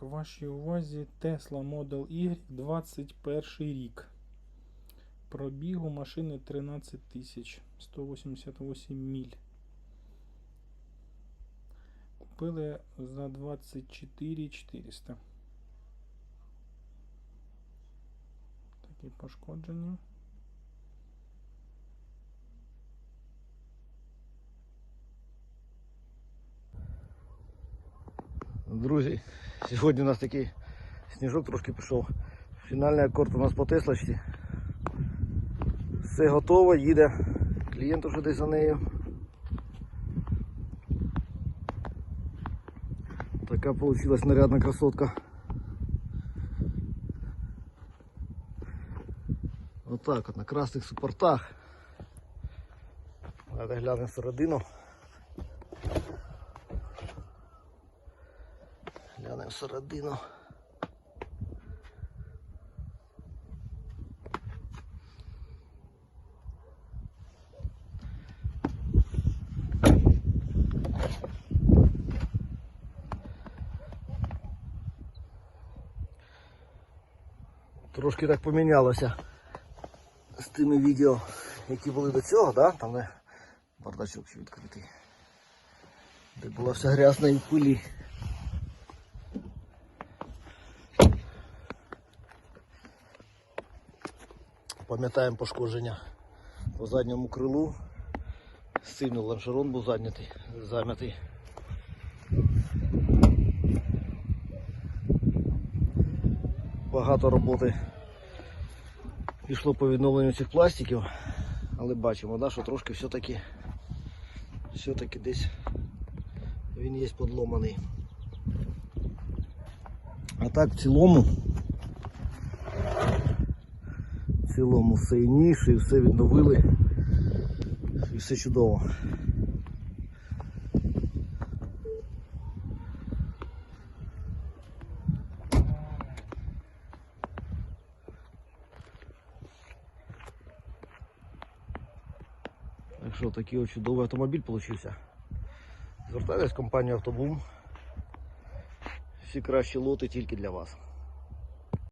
В вашій увазі Tesla Model Y 21 рік. Пробігу машини 13 тисяч 188 міль. Купили за 24 400. Такі пошкодження. Друзі, сьогодні у нас такий сніжок трошки пішов. Фінальний акорд у нас по Теслочці. Все готово, їде. Клієнт уже десь за нею. Така вийшла нарядна красотка. Отак от на красних супортах. Давайте глянемо всередину. Глянемо всередину. Трошки так помінялося з тими відео, які були до цього, да? там де бардачок ще відкритий. Де була вся грязна і в пилі. Пам'ятаємо пошкодження по задньому крилу. Сильно лонжерон був зайнятий, зам'ятий. Багато роботи пішло по відновленню цих пластиків, але бачимо, да, що трошки все-таки все-таки десь він є подломаний. А так в цілому в цілому все інніше, і все відновили. І все чудово. Так що такий чудовий автомобіль получився. Звертайтесь в компанію Автобум. Всі кращі лоти тільки для вас.